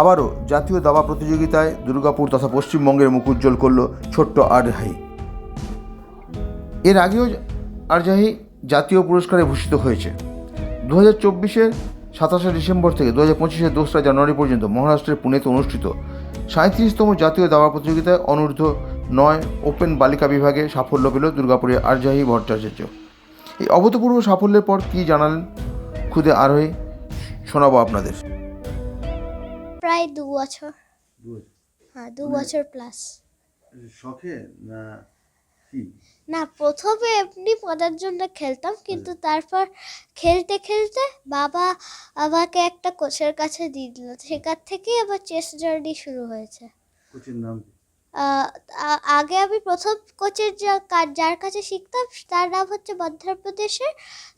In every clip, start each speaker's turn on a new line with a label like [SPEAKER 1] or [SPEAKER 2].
[SPEAKER 1] আবারও জাতীয় দাবা প্রতিযোগিতায় দুর্গাপুর তথা পশ্চিমবঙ্গের মুখ উজ্জ্বল করল ছোট্ট আরজাহি। এর আগেও আরজাহি জাতীয় পুরস্কারে ভূষিত হয়েছে। দু হাজার চব্বিশের সাতাশে ডিসেম্বর থেকে দু হাজার পঁচিশের দোসরা জানুয়ারি পর্যন্ত মহারাষ্ট্রের পুনেতে অনুষ্ঠিত সাঁত্রিশতম জাতীয় দাবা প্রতিযোগিতায় অনূর্ধ্ব নয় ওপেন বালিকা বিভাগে সাফল্য পেল দুর্গাপুরের আরজাহি ভট্টাচার্য। এই অভূতপূর্ব সাফল্যের পর কী জানালেন? খুদে আরোহী শোনাবো আপনাদের।
[SPEAKER 2] প্রায় দু বছর। হ্যাঁ দু বছর প্লাস
[SPEAKER 1] শখে না
[SPEAKER 2] না প্রথমে এমনি মজার জন্য খেলতাম কিন্তু তারপর খেলতে খেলতে বাবা আমাকে একটা কোচের কাছে দিয়ে দিল। সেখান থেকেই আবার চেস জার্নি শুরু হয়েছে।
[SPEAKER 1] কোচের নাম
[SPEAKER 2] আগে আমি প্রথম কোচের যার কাছে শিখতাম তার নাম হচ্ছে মধ্যপ্রদেশের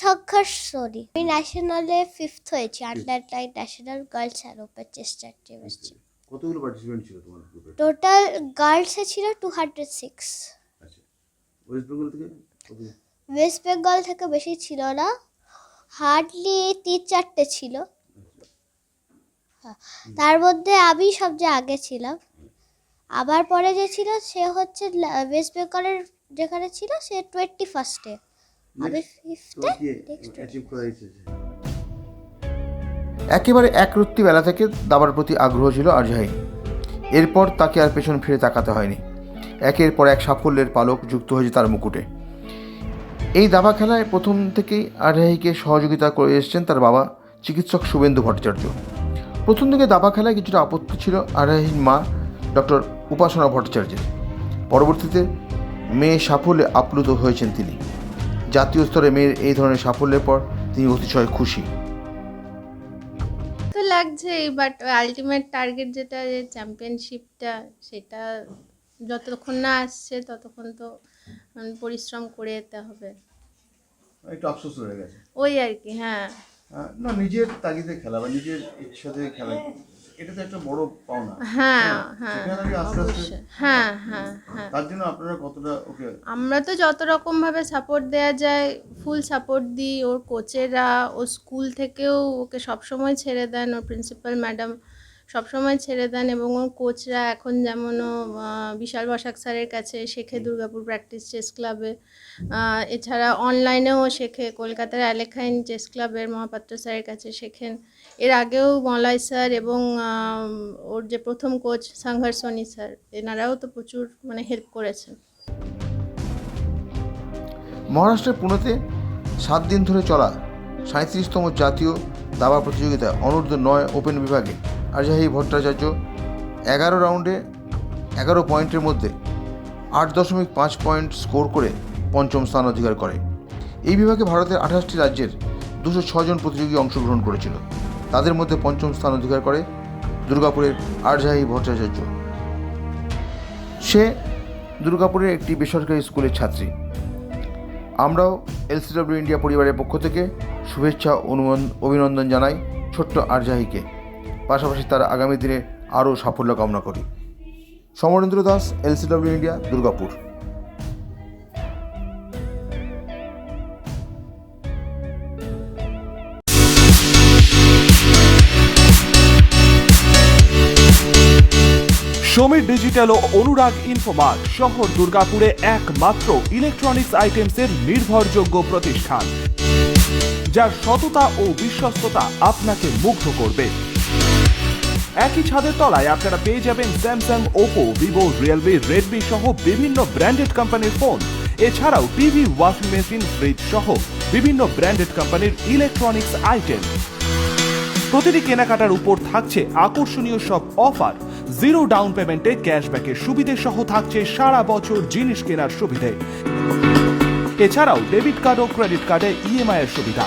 [SPEAKER 2] সংঘর্ষ সোনি। আমি ন্যাশনালে ফিফথ হয়েছি আন্ডার নাইন ন্যাশনাল গার্লস আর ওপেন চেস চ্যাম্পিয়নশিপ
[SPEAKER 1] কতগুলো পার্টিসিপেন্ট ছিল তোমার গ্রুপে
[SPEAKER 2] টোটাল গার্লসে ছিল টু হান্ড্রেড সিক্স
[SPEAKER 1] আচ্ছা ওয়েস্ট বেঙ্গল থেকে
[SPEAKER 2] ওয়েস্ট বেঙ্গল থেকে বেশি ছিল না হার্ডলি তিন চারটে ছিল। হ্যাঁ, তার মধ্যে আমি সবচেয়ে আগে ছিলাম। আবার পরে যে ছিল সে হচ্ছে ওয়েস্ট বেঙ্গলের যেখানে ছিল সে টোয়েন্টি ফার্স্টে আমি ফিফথে
[SPEAKER 1] অ্যাচিভ করার ইচ্ছে একেবারে একরত্তি বেলা থেকে দাবার প্রতি আগ্রহ ছিল আরজাহি এরপর তাকে আর পেছন ফিরে তাকাতে হয়নি। একের পর এক সাফল্যের পালক যুক্ত হয়েছে তার মুকুটে। এই দাবা খেলায় প্রথম থেকেই আরজাহিকে সহযোগিতা করে এসেছেন তার বাবা চিকিৎসক শুভেন্দু ভট্টাচার্য। প্রথম দিকে দাবা খেলায় কিছুটা আপত্তি ছিল আরজাহির মা ডক্টর উপাসনা ভট্টাচার্যের। পরবর্তীতে মেয়ে সাফল্যে আপ্লুত হয়েছেন তিনি। জাতীয় স্তরে মেয়ের এই ধরনের সাফল্যের পর তিনি অতিশয় খুশি।
[SPEAKER 3] তো লাগছেই বাট আলটিমেট টার্গেট যেটা যে চ্যাম্পিয়নশিপটা সেটা যতক্ষণ না আসছে ততক্ষণ তো পরিশ্রম করে যেতে হবে।
[SPEAKER 1] একটু আফসোস হয়ে গেছে।
[SPEAKER 3] ওই আর কি হ্যাঁ।
[SPEAKER 1] না নিজের তাগিদে খেলা বা নিজের ইচ্ছাতে খেলা। এটা তো একটা বড় পাওনা।
[SPEAKER 3] হ্যাঁ হ্যাঁ
[SPEAKER 1] আস্তে
[SPEAKER 3] অবশ্যই। হ্যাঁ হ্যাঁ হ্যাঁ
[SPEAKER 1] তার জন্য আপনারা কতটা ওকে।
[SPEAKER 3] আমরা তো যত রকম ভাবে সাপোর্ট দেওয়া যায় ফুল সাপোর্ট দিই ওর কোচেরা ও স্কুল থেকেও ওকে সবসময় ছেড়ে দেন ওর প্রিন্সিপাল ম্যাডাম সবসময় ছেড়ে দেন এবং ওর কোচরা এখন যেমন বিশাল বসাক স্যারের কাছে শেখে দুর্গাপুর প্র্যাকটিস চেস ক্লাবে এছাড়া অনলাইনেও শেখে কলকাতার অ্যালেখাইন চেস ক্লাবের মহাপাত্র স্যারের কাছে শেখেন। এর আগেও মলয় স্যার এবং ওর যে প্রথম কোচ সংঘর্ষ সোনি স্যার এনারাও তো প্রচুর মানে হেল্প করেছেন।
[SPEAKER 1] মহারাষ্ট্রের পুনেতে সাত দিন ধরে চলা সাঁত্রিশতম জাতীয় দাবা প্রতিযোগিতা অনূর্ধ্ব নয় ওপেন বিভাগে আজহাই ভট্টাচার্য এগারো রাউন্ডে এগারো পয়েন্টের মধ্যে আট দশমিক পাঁচ পয়েন্ট স্কোর করে পঞ্চম স্থান অধিকার করে। এই বিভাগে ভারতের আঠাশটি রাজ্যের দুশো ছজন প্রতিযোগী অংশগ্রহণ করেছিল। তাদের মধ্যে পঞ্চম স্থান অধিকার করে দুর্গাপুরের আরজাহি ভট্টাচার্য। সে দুর্গাপুরের একটি বেসরকারি স্কুলের ছাত্রী। আমরাও এলসিডব্লিউ ইন্ডিয়া পরিবারের পক্ষ থেকে শুভেচ্ছা অনুমোদন অভিনন্দন জানাই ছোট্ট আরজাহিকে পাশাপাশি তার আগামী দিনে আরও সাফল্য কামনা করি। Samarendra Das LCW India Durgapur.
[SPEAKER 4] Samir digital ও অনুরাগ ইনফোমার্ট শহর দুর্গাপুরে একমাত্র ইলেকট্রনিক্স আইটেমসের নির্ভরযোগ্য প্রতিষ্ঠান যার সততা ও বিশ্বস্ততা আপনাকে মুগ্ধ করবে একই ছাদের তলায় আপনারা পেয়ে যাবেন Samsung Oppo Vivo Realme Redmi সহ বিভিন্ন ব্র্যান্ডেড কোম্পানির ফোন এছাড়াও টিভি ওয়াশিং মেশিন ফ্রিজ সহ বিভিন্ন ব্র্যান্ডেড কোম্পানির ইলেকট্রনিক্স আইটেম প্রতিটি কেনাকাটার উপর থাকছে আকর্ষণীয় সব অফার জিরো ডাউন পেমেন্টে ক্যাশব্যাকের সুবিধে সহ থাকছে সারা বছর জিনিস কেনার সুবিধে। এছাড়াও ডেবিট কার্ড ও ক্রেডিট কার্ডে ইএমআই এর সুবিধা।